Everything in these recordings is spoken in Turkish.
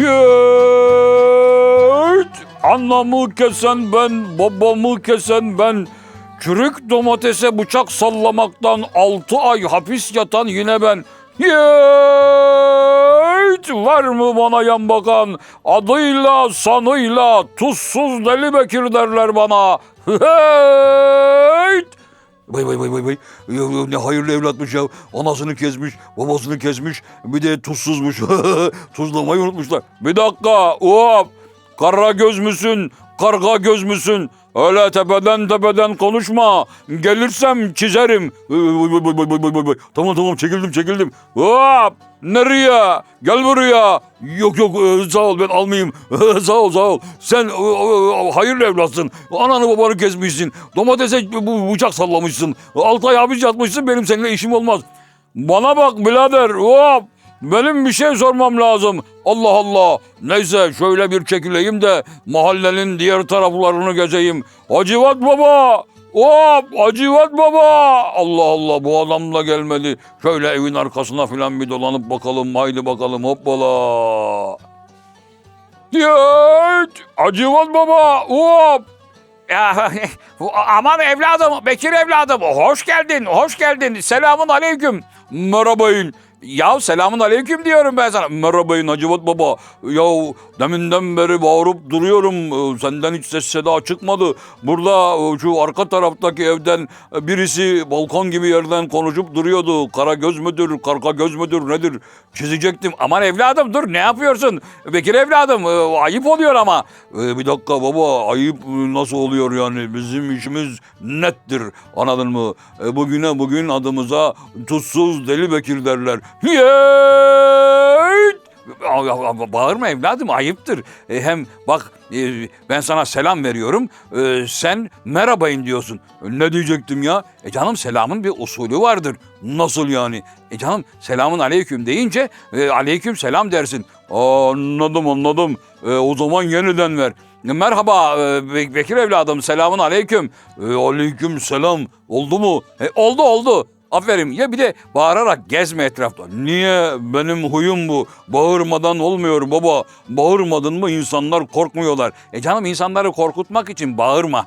Yeeeet! Anamı kesen ben, babamı kesen ben. Çürük domatese bıçak sallamaktan altı ay hapis yatan yine ben. Yeeeet! Var mı bana yan bakan? Adıyla sanıyla tuzsuz deli Bekir derler bana. Yeeeet! Vay vay vay vay vay. Ne hayırlı evlatmış ya. Anasını kesmiş, babasını kesmiş. Bir de tuzsuzmuş. Tuzlamayı unutmuşlar. Bir dakika. Hop. Kara göz müsün? Karga göz müsün? Öyle tepeden tepeden konuşma. Gelirsem çizerim. Tamam tamam çekildim çekildim. Hop. Nereye? Gel buraya. Yok yok e, sağ ol ben almayayım. sağ ol sağ ol. Sen e, e, hayırlı evlatsın. Ananı babanı kesmişsin. Domatese bıçak sallamışsın. Altı ay hapis benim seninle işim olmaz. Bana bak birader. Hop. Benim bir şey sormam lazım. Allah Allah. Neyse şöyle bir çekileyim de mahallenin diğer taraflarını gezeyim. Hacivat baba. Hop Hacivat baba. Allah Allah bu adamla gelmedi. Şöyle evin arkasına filan bir dolanıp bakalım. Haydi bakalım hoppala. Yet. Hacivat baba. Hop. Ya, aman evladım, Bekir evladım. Hoş geldin, hoş geldin. Selamun aleyküm. Merhabayın. Ya selamun aleyküm diyorum ben sana. Merhabayın Hacivat Baba. Ya deminden beri bağırıp duruyorum. Ee, Senden hiç ses seda çıkmadı. Burada e, şu arka taraftaki evden e, birisi balkon gibi yerden konuşup duruyordu. Kara göz müdür, karga göz müdür nedir? Çizecektim. Aman evladım dur ne yapıyorsun? Bekir evladım e, ayıp oluyor ama. Bir dakika baba ayıp nasıl oluyor yani? Bizim işimiz nettir. Anladın mı? Bugüne bugün adımıza tuzsuz deli Bekir derler. Aa, Bağırma evladım ayıptır. E, hem bak e, ben sana selam veriyorum. E, sen merhabayın diyorsun. Ne diyecektim ya? E canım selamın bir usulü vardır. Nasıl yani? E canım selamun aleyküm deyince aleyküm selam dersin. Anladım anladım. E, o zaman yeniden ver. Merhaba Be- Bekir evladım selamun aleyküm. E, aleyküm selam. Oldu mu? E, oldu oldu. Aferin ya bir de bağırarak gezme etrafta. Niye? Benim huyum bu. Bağırmadan olmuyor baba. Bağırmadın mı insanlar korkmuyorlar. E canım insanları korkutmak için bağırma.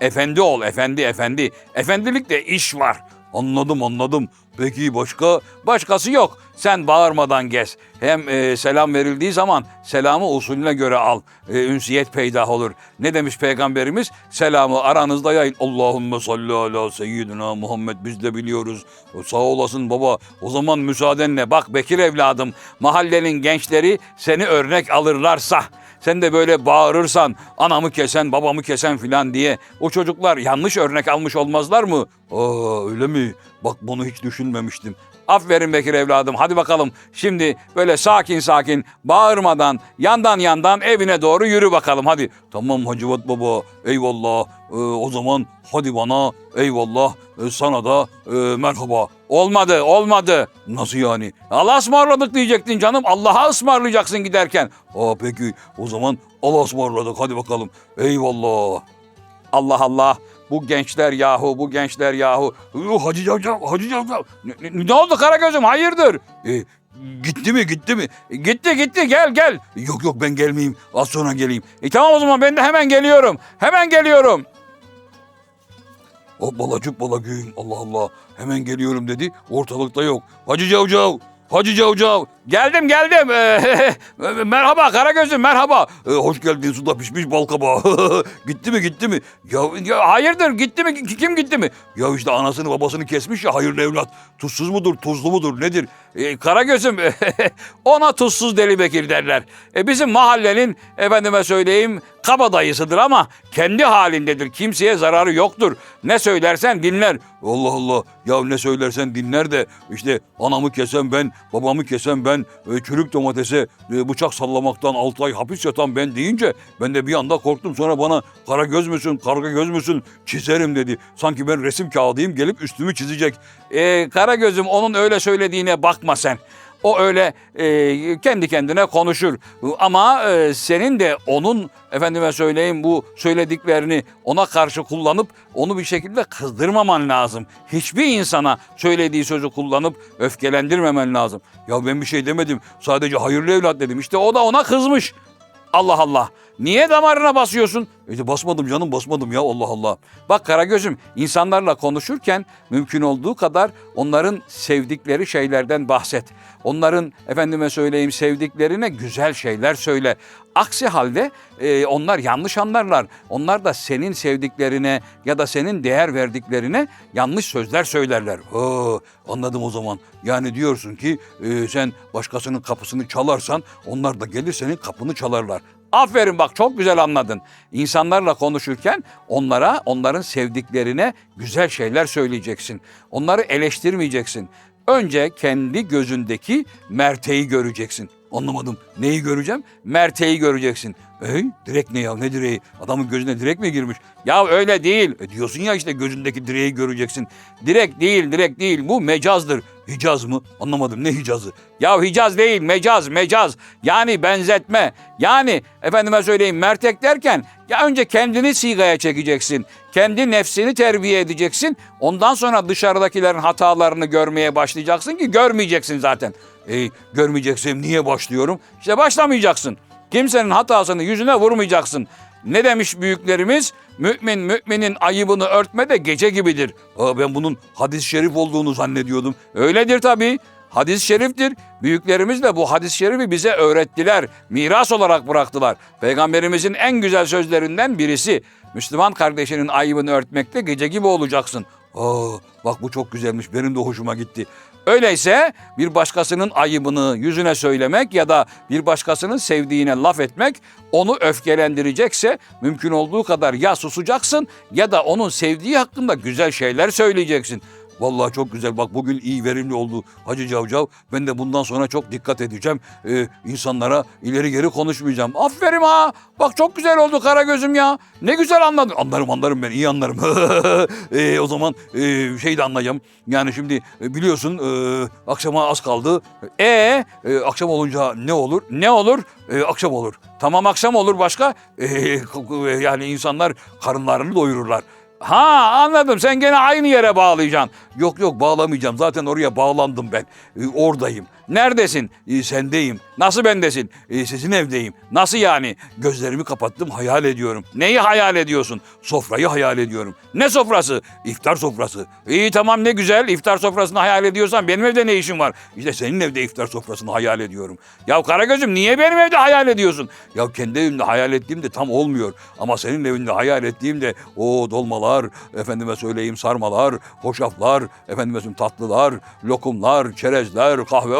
Efendi ol efendi efendi. Efendilikte iş var. Anladım anladım. Peki başka? Başkası yok. Sen bağırmadan gez. Hem e, selam verildiği zaman selamı usulüne göre al. E, ünsiyet peydah olur. Ne demiş peygamberimiz? Selamı aranızda yayın. Allahümme salli ala seyyidina Muhammed biz de biliyoruz. O, Sağ olasın baba. O zaman müsaadenle bak Bekir evladım, mahallenin gençleri seni örnek alırlarsa, sen de böyle bağırırsan, anamı kesen, babamı kesen filan diye o çocuklar yanlış örnek almış olmazlar mı? Aa öyle mi? Bak bunu hiç düşünmemiştim. Aferin Bekir evladım. Hadi bakalım. Şimdi böyle sakin sakin bağırmadan yandan yandan evine doğru yürü bakalım hadi. Tamam Hacivat baba eyvallah. Ee, o zaman hadi bana eyvallah. Ee, sana da e, merhaba. Olmadı olmadı. Nasıl yani? Allah'a ısmarladık diyecektin canım. Allah'a ısmarlayacaksın giderken. Aa peki o zaman Allah'a ısmarladık hadi bakalım. Eyvallah. Allah Allah. Bu gençler yahu bu gençler yahu. Hacı Cavcav, Hacı Cavcav. Ne, ne- ne oldu Karagöz'üm hayırdır? Ee, gitti mi gitti mi? Gitti gitti gel gel. Yok yok ben gelmeyeyim. Az sonra geleyim. E tamam o zaman ben de hemen geliyorum. Hemen geliyorum. O balacık balagün Allah Allah. Hemen geliyorum dedi. Ortalıkta yok. Hacı Cavcav. Hacı Cavcav. Geldim geldim. Ee, merhaba Karagöz'üm merhaba. Ee, hoş geldin suda pişmiş bal kabağı. gitti mi gitti mi? Ya, Ya hayırdır gitti mi? Kim gitti mi? ya işte anasını babasını kesmiş ya hayırlı evlat. Tuzsuz mudur tuzlu mudur nedir? Ee, Karagöz'üm ona tuzsuz deli Bekir derler. E, bizim mahallenin efendime söyleyeyim kabadayısıdır ama kendi halindedir. Kimseye zararı yoktur. Ne söylersen dinler. Allah Allah. Ya ne söylersen dinler de işte anamı kesen ben, babamı kesen ben, e, çürük domatese e, bıçak sallamaktan 6 ay hapis yatan ben deyince ben de bir anda korktum. Sonra bana kara göz müsün, karga göz müsün çizerim dedi. Sanki ben resim kağıdıyım gelip üstümü çizecek. Ee, Karagöz'üm onun öyle söylediğine bakma sen. O öyle e, kendi kendine konuşur. Ama e, senin de onun efendime söyleyeyim bu söylediklerini ona karşı kullanıp onu bir şekilde kızdırmaman lazım. Hiçbir insana söylediği sözü kullanıp öfkelendirmemen lazım. Ya ben bir şey demedim. Sadece hayırlı evlat dedim. İşte o da ona kızmış. Allah Allah. Niye damarına basıyorsun? İşte basmadım canım basmadım ya Allah Allah. Bak Karagöz'üm insanlarla konuşurken mümkün olduğu kadar onların sevdikleri şeylerden bahset. Onların efendime söyleyeyim sevdiklerine güzel şeyler söyle. Aksi halde e, onlar yanlış anlarlar. Onlar da senin sevdiklerine ya da senin değer verdiklerine yanlış sözler söylerler. Ha, anladım o zaman. Yani diyorsun ki e, sen başkasının kapısını çalarsan onlar da gelir senin kapını çalarlar. Aferin bak çok güzel anladın. İnsanlarla konuşurken onlara, onların sevdiklerine güzel şeyler söyleyeceksin. Onları eleştirmeyeceksin. Önce kendi gözündeki merteği göreceksin. Anlamadım. Neyi göreceğim? Merteği göreceksin. Ey direk ne ya ne direği? Adamın gözüne direk mi girmiş? Ya öyle değil. E diyorsun ya işte gözündeki direği göreceksin. Direkt değil, direkt değil. Bu mecazdır. Hicaz mı? Anlamadım ne Hicaz'ı? Ya Hicaz değil, mecaz, mecaz. Yani benzetme. Yani efendime söyleyeyim mertek derken ya önce kendini sigaya çekeceksin. Kendi nefsini terbiye edeceksin. Ondan sonra dışarıdakilerin hatalarını görmeye başlayacaksın ki görmeyeceksin zaten. Ey görmeyeceksem niye başlıyorum? İşte başlamayacaksın. Kimsenin hatasını yüzüne vurmayacaksın. Ne demiş büyüklerimiz? Mümin müminin ayıbını örtme de gece gibidir. Aa, ben bunun hadis-i şerif olduğunu zannediyordum. Öyledir tabii. Hadis-i şeriftir. Büyüklerimiz de bu hadis-i şerifi bize öğrettiler. Miras olarak bıraktılar. Peygamberimizin en güzel sözlerinden birisi. Müslüman kardeşinin ayıbını örtmekte gece gibi olacaksın. Aa, bak bu çok güzelmiş. Benim de hoşuma gitti. Öyleyse bir başkasının ayıbını yüzüne söylemek ya da bir başkasının sevdiğine laf etmek onu öfkelendirecekse mümkün olduğu kadar ya susacaksın ya da onun sevdiği hakkında güzel şeyler söyleyeceksin. Vallahi çok güzel. Bak bugün iyi verimli oldu Hacı Cavcav. Ben de bundan sonra çok dikkat edeceğim. Ee, insanlara ileri geri konuşmayacağım. Aferin ha. Bak çok güzel oldu Karagöz'üm ya. Ne güzel anladın. Anlarım anlarım ben iyi anlarım. Ee, o zaman e, şey de anlayacağım. Yani şimdi e, biliyorsun e, akşama az kaldı. E E, akşam olunca ne olur? ne olur? E, akşam olur. Tamam akşam olur başka. E, yani insanlar karınlarını doyururlar. Ha anladım sen gene aynı yere bağlayacaksın. Yok yok bağlamayacağım. Zaten oraya bağlandım ben. E, oradayım. Neredesin? E, sendeyim. Nasıl bendesin? E, sizin evdeyim. Nasıl yani? Gözlerimi kapattım hayal ediyorum. Neyi hayal ediyorsun? Sofrayı hayal ediyorum. Ne sofrası? İftar sofrası. İyi tamam ne güzel. İftar sofrasını hayal ediyorsan benim evde ne işin var? İşte senin evde iftar sofrasını hayal ediyorum. Ya Karagöz'üm niye benim evde hayal ediyorsun? Ya kendi evimde hayal ettiğimde tam olmuyor. Ama senin evinde hayal ettiğimde o dolmalar, efendime söyleyeyim sarmalar, hoşaflar, efendime söyleyeyim tatlılar, lokumlar, çerezler, kahve.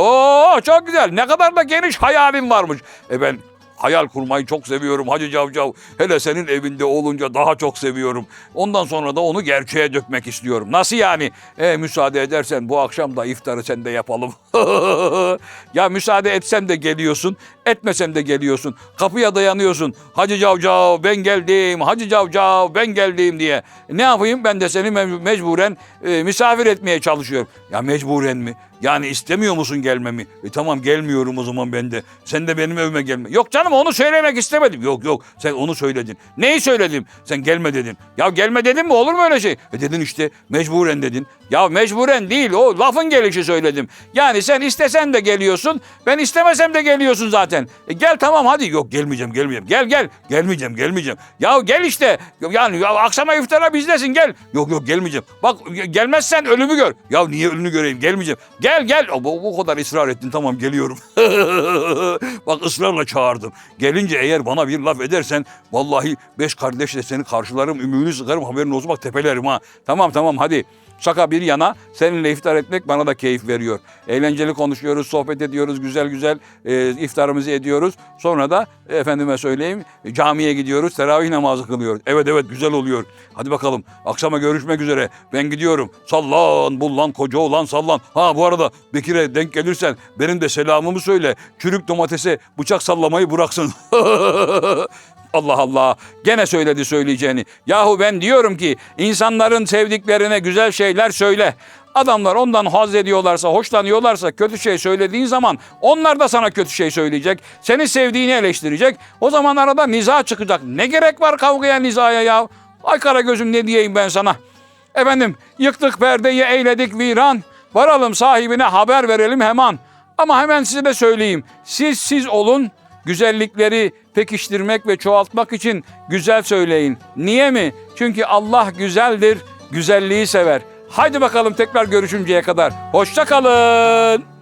Çok güzel. Ne kadar da geniş hayalin varmış. E ben hayal kurmayı çok seviyorum Hacı Cavcav. Hele senin evinde olunca daha çok seviyorum. Ondan sonra da onu gerçeğe dökmek istiyorum. Nasıl yani? E müsaade edersen bu akşam da iftarı sen de yapalım. ya müsaade etsem de geliyorsun, etmesem de geliyorsun. Kapıya dayanıyorsun. Hacı Cavcav ben geldim, Hacı Cavcav ben geldim diye. Ne yapayım ben de seni me- mecburen e, misafir etmeye çalışıyorum. ya mecburen mi? Yani istemiyor musun gelmemi? E tamam gelmiyorum o zaman ben de. Sen de benim evime gelme. Yok canım onu söylemek istemedim. Yok yok sen onu söyledin. Neyi söyledim? Sen gelme dedin. Ya gelme dedim mi olur mu öyle şey? E dedin işte mecburen dedin. Ya mecburen değil o lafın gelişi söyledim. Yani sen istesen de geliyorsun ben istemesem de geliyorsun zaten. E gel tamam hadi yok gelmeyeceğim gelmeyeceğim. gel gel. Gelmeyeceğim gelmeyeceğim. Ya gel işte yani ya akşama iftara bizdesin gel. Yok yok gelmeyeceğim. Bak gelmezsen ölümü gör. Ya niye önünü göreyim gelmeyeceğim. Gel gel. Ya bu, bu kadar ısrar ettin tamam geliyorum. Bak ısrarla çağırdım. Gelince eğer bana bir laf edersen vallahi beş kardeşle seni karşılarım ümüğünü sıkarım haberin olsun bak tepelerim ha. Tamam tamam hadi. Şaka bir yana seninle iftar etmek bana da keyif veriyor. Eğlenceli konuşuyoruz, sohbet ediyoruz, güzel güzel e, iftarımızı ediyoruz. Sonra da efendime söyleyeyim camiye gidiyoruz, teravih namazı kılıyoruz. Evet evet güzel oluyor. Hadi bakalım akşama görüşmek üzere. Ben gidiyorum. Sallan bullan koca olan sallan. Ha bu arada Bekir'e denk gelirsen benim de selamımı söyle. Çürük domatese bıçak sallamayı bıraksın. Allah Allah. Gene söyledi söyleyeceğini. Yahu ben diyorum ki insanların sevdiklerine güzel şeyler söyle. Adamlar ondan haz ediyorlarsa, hoşlanıyorlarsa kötü şey söylediğin zaman onlar da sana kötü şey söyleyecek. Seni sevdiğini eleştirecek. O zaman arada niza çıkacak. Ne gerek var kavgaya nizaya ya? Ay kara gözüm ne diyeyim ben sana? Efendim yıktık perdeyi eyledik viran. Varalım sahibine haber verelim hemen. Ama hemen size de söyleyeyim. Siz siz olun. Güzellikleri pekiştirmek ve çoğaltmak için güzel söyleyin. Niye mi? Çünkü Allah güzeldir, güzelliği sever. Haydi bakalım tekrar görüşünceye kadar. Hoşça kalın.